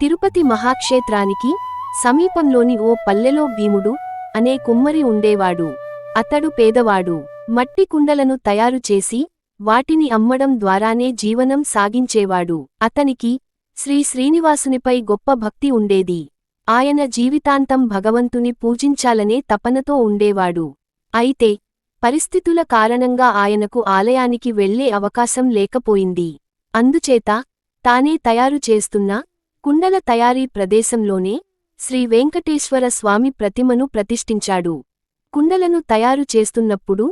తిరుపతి మహాక్షేత్రానికి సమీపంలోని ఓ పల్లెలో భీముడు అనే కుమ్మరి ఉండేవాడు. అతడు పేదవాడు. మట్టి కుండలను తయారు చేసి వాటిని అమ్మడం ద్వారానే జీవనం సాగించేవాడు. అతనికి శ్రీ శ్రీనివాసునిపై గొప్ప భక్తి ఉండేది. ఆయన జీవితాంతం భగవంతుని పూజించాలనే తపనతో ఉండేవాడు. అయితే పరిస్థితుల కారణంగా ఆయనకు ఆలయానికి వెళ్ళే అవకాశం లేకపోయింది. అందుచేత తానే తయారు చేస్తున్న కుండల తయారీ ప్రదేశంలోనే శ్రీ వెంకటేశ్వర స్వామి ప్రతిమను ప్రతిష్ఠించాడు. కుండలను తయారు చేస్తున్నప్పుడు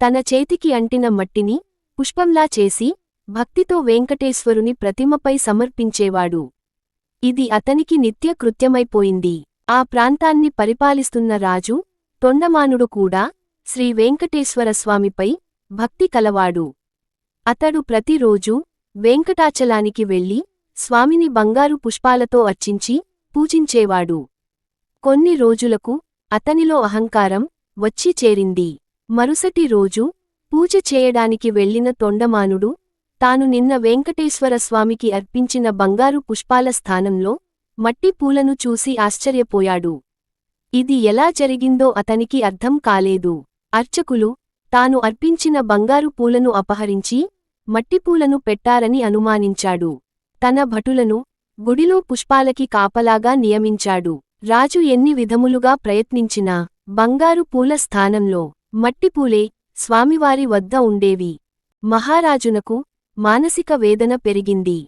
తన చేతికి అంటిన మట్టిని పుష్పంలా చేసి భక్తితో వెంకటేశ్వరుని ప్రతిమపై సమర్పించేవాడు. ఇది అతనికి నిత్య కృత్యమైపోయింది. ఆ ప్రాంతాన్ని పరిపాలిస్తున్న రాజు తొండమానుడు కూడా శ్రీ వెంకటేశ్వరస్వామిపై భక్తి కలవాడు. అతడు ప్రతిరోజూ వెంకటాచలానికి వెళ్ళి స్వామిని బంగారు పుష్పాలతో అర్చించి పూజించేవాడు. కొన్ని రోజులకు అతనిలో అహంకారం వచ్చి చేరింది. మరుసటి రోజు పూజ చేయడానికి వెళ్ళిన తొండమానుడు తాను నిన్న వెంకటేశ్వర స్వామికి అర్పించిన బంగారు పుష్పాల స్థానంలో మట్టి పూలను చూసి ఆశ్చర్యపోయాడు. ఇది ఎలా జరిగిందో అతనికి అర్థం కాలేదు. అర్చకులు తాను అర్పించిన బంగారు పూలను అపహరించి మట్టిపూలను పెట్టారని అనుమానించాడు. తన భటులను గుడిలో పుష్పాలకి కాపలాగా నియమించాడు. రాజు ఎన్ని విధములుగా ప్రయత్నించినా బంగారు పూల స్థానంలో మట్టిపూలే స్వామివారి వద్ద ఉండేవి. మహారాజునకు మానసిక వేదన పెరిగింది.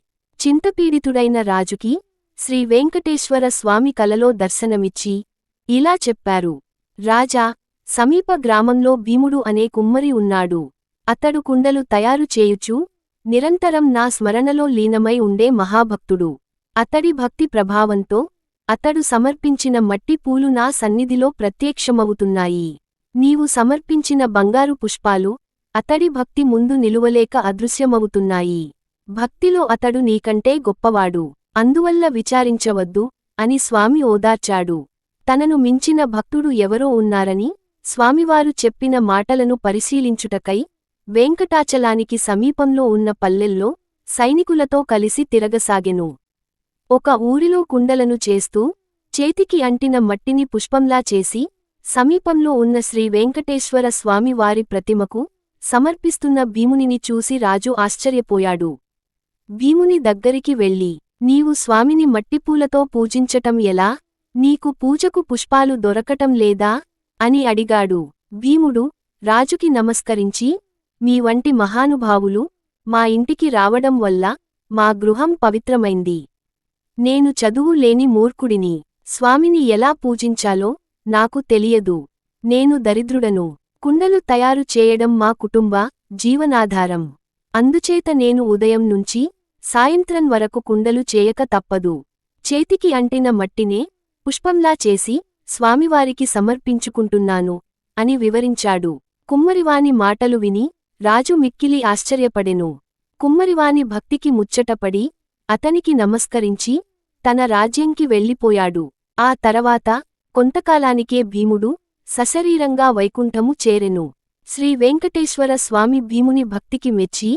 చింతపీడితుడైన రాజుకి శ్రీ వెంకటేశ్వర స్వామి కలలో దర్శనమిచ్చి ఇలా చెప్పారు. రాజా సమీప గ్రామంలో భీముడు అనే కుమ్మరి ఉన్నాడు. అతడు కుండలు తయారు చేయుచూ నిరంతరం నా స్మరణలో లీనమై ఉండే మహాభక్తుడు. అతడి భక్తి ప్రభావంతో అతడు సమర్పించిన మట్టి పూలు నా సన్నిధిలో ప్రత్యక్షమవుతున్నాయి. నీవు సమర్పించిన బంగారు పుష్పాలు అతడి భక్తి ముందు నిలువలేక అదృశ్యమవుతున్నాయి. భక్తిలో అతడు నీకంటే గొప్పవాడు. అందువల్ల విచారించవద్దు అని స్వామి ఓదార్చాడు. తనను మించిన భక్తుడు ఎవరో ఉన్నారని స్వామివారు చెప్పిన మాటలను పరిశీలించుటకై వెంకటాచలానికి సమీపంలో ఉన్న పల్లెల్లో సైనికులతో కలిసి తిరగసాగెను. ఒక ఊరిలో కుండలను చేస్తూ చేతికి అంటిన మట్టిని పుష్పంలా చేసి సమీపంలో ఉన్న శ్రీ వెంకటేశ్వర స్వామి వారి ప్రతిమకు సమర్పిస్తున్న భీమునిని చూసి రాజు ఆశ్చర్యపోయాడు. భీముని దగ్గరికి వెళ్ళి నీవు స్వామిని మట్టిపూలతో పూజించటం ఎలా? నీకు పూజకు పుష్పాలు దొరకటం లేదా అని అడిగాడు. భీముడు రాజుకి నమస్కరించి మీ వంటి మహానుభావులు మా ఇంటికి రావడం వల్ల మా గృహం పవిత్రమైంది. నేను చదువు లేని మూర్ఖుడిని. స్వామిని ఎలా పూజించాలో నాకు తెలియదు. నేను దరిద్రుడను. కుండలు తయారు చేయడం మా కుటుంబ జీవనాధారం. అందుచేత నేను ఉదయం నుంచి సాయంత్రం వరకు కుండలు చేయక తప్పదు. చేతికి అంటిన మట్టినే పుష్పంలా చేసి స్వామివారికి సమర్పించుకుంటున్నాను అని వివరించాడు. కుమ్మరివాని మాటలు విని రాజు మిక్కిలి ఆశ్చర్యపడెను. కుమ్మరివాని భక్తికి ముచ్చటపడి అతనికి నమస్కరించి తన రాజ్యంకి వెళ్ళిపోయాడు. ఆ తర్వాత కొంతకాలానికే భీముడు సశరీరంగా వైకుంఠము చేరెను. శ్రీ వెంకటేశ్వర స్వామి భీముని భక్తికి మెచ్చి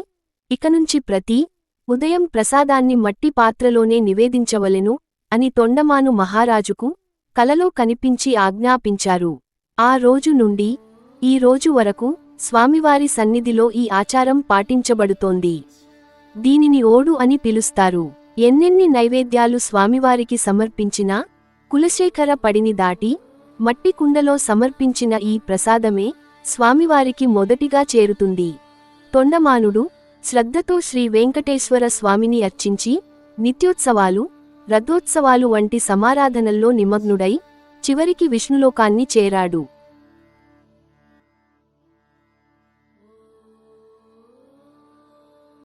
ఇకనుంచి ప్రతి ఉదయం ప్రసాదాన్ని మట్టి పాత్రలోనే నివేదించవలెను అని తొండమాను మహారాజుకు కలలో కనిపించి ఆజ్ఞాపించారు. ఆ రోజు నుండి ఈ రోజు వరకు స్వామివారి సన్నిధిలో ఈ ఆచారం పాటించబడుతోంది. దీనిని ఓడు అని పిలుస్తారు. ఎన్నెన్ని నైవేద్యాలు స్వామివారికి సమర్పించినా కులశేఖర పడిని దాటి మట్టి కుండలో సమర్పించిన ఈ ప్రసాదమే స్వామివారికి మొదటిగా చేరుతుంది. తొండమానుడు శ్రద్ధతో శ్రీ వెంకటేశ్వర స్వామిని అర్చించి నిత్యోత్సవాలు రథోత్సవాలు వంటి సమారాధనల్లో నిమగ్నుడై చివరికి విష్ణులోకాన్ని చేరాడు.